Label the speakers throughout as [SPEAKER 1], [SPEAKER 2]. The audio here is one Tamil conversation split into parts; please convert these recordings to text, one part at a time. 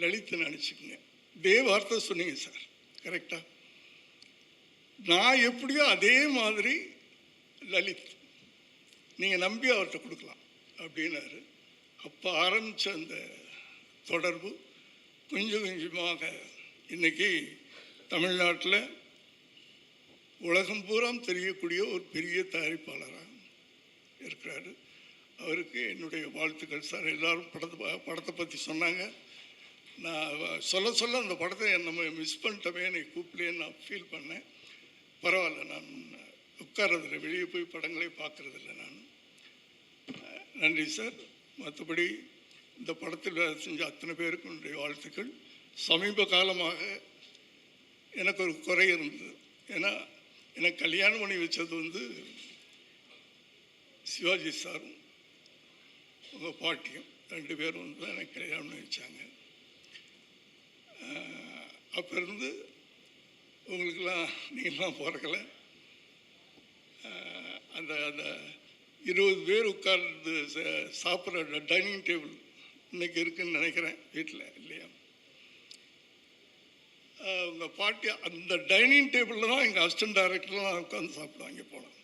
[SPEAKER 1] லலித்னு நினச்சிக்கோங்க இதே வார்த்தை சொன்னீங்க சார். கரெக்டாக நான் எப்படியோ அதே மாதிரி லலித் நீங்கள் நம்பி அவர்கிட்ட கொடுக்கலாம் அப்படின்னாரு. அப்போ ஆரம்பித்த அந்த தொடர்பு கொஞ்சம் கொஞ்சமாக இன்னைக்கு தமிழ்நாட்டில் உலகம் பூரா தெரியக்கூடிய ஒரு பெரிய தயாரிப்பாளராக இருக்கிறாரு. அவருக்கு என்னுடைய வாழ்த்துக்கள் சார். எல்லாரும் படத்தை படத்தை பற்றி சொன்னாங்க. நான் சொல்ல சொல்ல அந்த படத்தை நம்ம மிஸ் பண்ணிட்டோமே என்னை கூப்பிடலேன்னு நான் ஃபீல் பண்ணேன். பரவாயில்ல நான் உட்கார்றதில்ல வெளியே போய் படங்களே பார்க்குறதில்ல நான். நன்றி சார். மற்றபடி இந்த படத்தில் வேலை செஞ்ச அத்தனை பேருக்கு என்னுடைய வாழ்த்துக்கள். சமீப காலமாக எனக்கு ஒரு குறை இருந்தது. ஏன்னா எனக்கு கல்யாணம் பண்ணி வச்சது வந்து சிவாஜி சாரும் உங்கள் பாட்டியும் ரெண்டு பேரும் வந்து தான் எனக்கு கல்யாணம் பண்ணி வச்சாங்க. அப்போ இருந்து உங்களுக்கெல்லாம் நீங்களாம் பிறக்கல. அந்த அந்த இருபது பேர் உட்கார்ந்து ச- சாப்பிட்ற டைனிங் டேபிள் இன்னைக்கு இருக்குன்னு நினைக்கிறேன் வீட்டில் இல்லையா? உங்கள் பாட்டி அந்த டைனிங் டேபிளில் தான் எங்கள் அசிஸ்டன்ட் டைரக்டர்லாம் உட்காந்து சாப்பிடுவாங்க போனோம்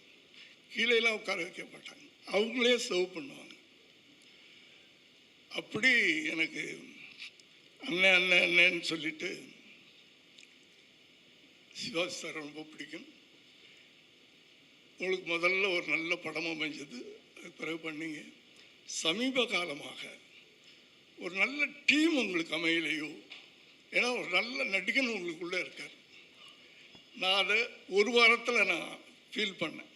[SPEAKER 1] கீழேலாம் உட்கார வைக்க மாட்டாங்க. அவங்களே சர்வ் பண்ணுவாங்க. அப்படி எனக்கு அண்ணன் அண்ணன் அண்ணன்னு சொல்லிட்டு சிவாஜி சார் ரொம்ப பிடிக்கும். உங்களுக்கு முதல்ல ஒரு நல்ல படம் அமைஞ்சது அது பிறகு பண்ணீங்க. சமீப காலமாக ஒரு நல்ல டீம் உங்களுக்கு அமையலையோ? ஏன்னா ஒரு நல்ல நடிகன் உங்களுக்குள்ளே இருக்கார். நான் அதை ஒரு வாரத்தில் நான் ஃபீல் பண்ணேன்.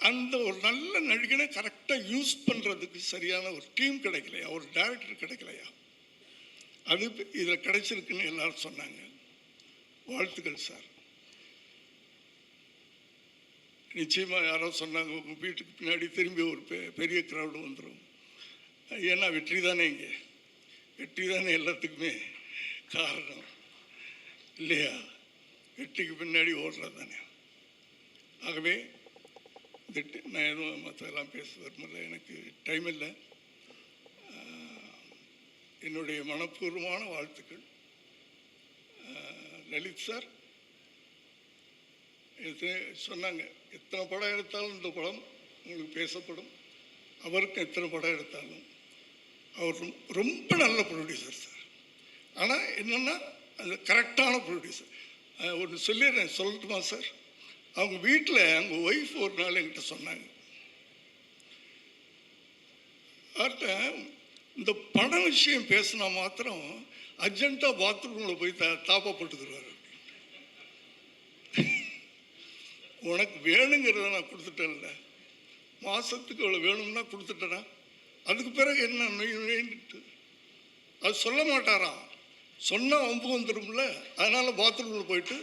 [SPEAKER 1] அந்த ஒரு நல்ல நடிகனை கரெக்டாக யூஸ் பண்ணுறதுக்கு சரியான ஒரு டீம் கிடைக்கலையா? ஒரு டேரக்டர் கிடைக்கலையா? அது இதில் கிடைச்சிருக்குன்னு எல்லாரும் சொன்னாங்க. வாழ்த்துக்கள் சார் நிச்சயமாக யாரோ சொன்னாங்க உங்கள் வீட்டுக்கு பின்னாடி திரும்பி ஒரு பெ- பெரிய க்ரௌடு வந்துடும் ஏன்னா வெற்றி தானே இங்கே. வெற்றி தானே எல்லாத்துக்குமே காரணம். இல்லையா? வெற்றிக்கு பின்னாடி ஓடுறது தானே. ஆகவே இந்த நான் எதுவும் மற்றதெல்லாம் பேச விரும்பல எனக்கு டைம் இல்லை. என்னுடைய மனப்பூர்வமான வாழ்த்துக்கள். லலித் சார் எத்தனை சொன்னாங்க எத்தனை படம் எடுத்தாலும் இந்த படம் உங்களுக்கு பேசப்படும். அவருக்கும் எத்தனை படம் எடுத்தாலும். அவர் ரொம்ப நல்ல ப்ரொடியூசர் சார் ஆனால் என்னென்னா அது கரெக்டான ப்ரொடியூசர் ஒன்று சொல்லிடுறேன். சொல்லட்டுமா சார் அவங்க வீட்டில் அவங்க ஒய்ஃப் ஒரு நாள் என்கிட்ட சொன்னாங்க. அவர்கிட்ட இந்த பண விஷயம் பேசினா மாத்திரம் அர்ஜென்ட்டாக பாத்ரூமில் போய் த தாப்பப்பட்டுக்கிறாரு உனக்கு வேணுங்கிறத நான் கொடுத்துட்டேன்ல. மாதத்துக்கு இவ்வளோ வேணும்னா கொடுத்துட்டேனா? அதுக்கு பிறகு என்ன நொய் அது சொல்ல மாட்டாராம். சொன்னால் வம்பு வந்துடும்ல அதனால் பாத்ரூமில் போயிட்டு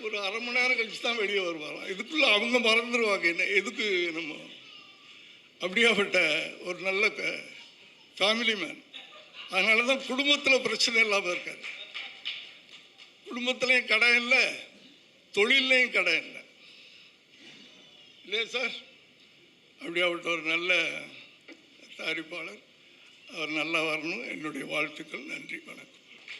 [SPEAKER 1] ஒரு அரை மணி நேரம் கழிச்சு தான் வெளியே வருவாராம் இதுக்குள்ளே அவங்க மறந்துடுவாங்க என்ன எதுக்கு நம்ம அப்படியாப்பட்ட ஒரு நல்ல ஃபேமிலி மேன் அதனால தான் குடும்பத்தில் பிரச்சனை இல்லாமல் இருக்கார். குடும்பத்துலேயும் கடை இல்லை தொழில்லையும் கடை இல்லை. இல்லையா சார்? அப்படியாப்பட்ட ஒரு நல்ல தயாரிப்பாளர். அவர் நல்லா வரணும். என்னுடைய வாழ்த்துக்கள். நன்றி. வணக்கம்.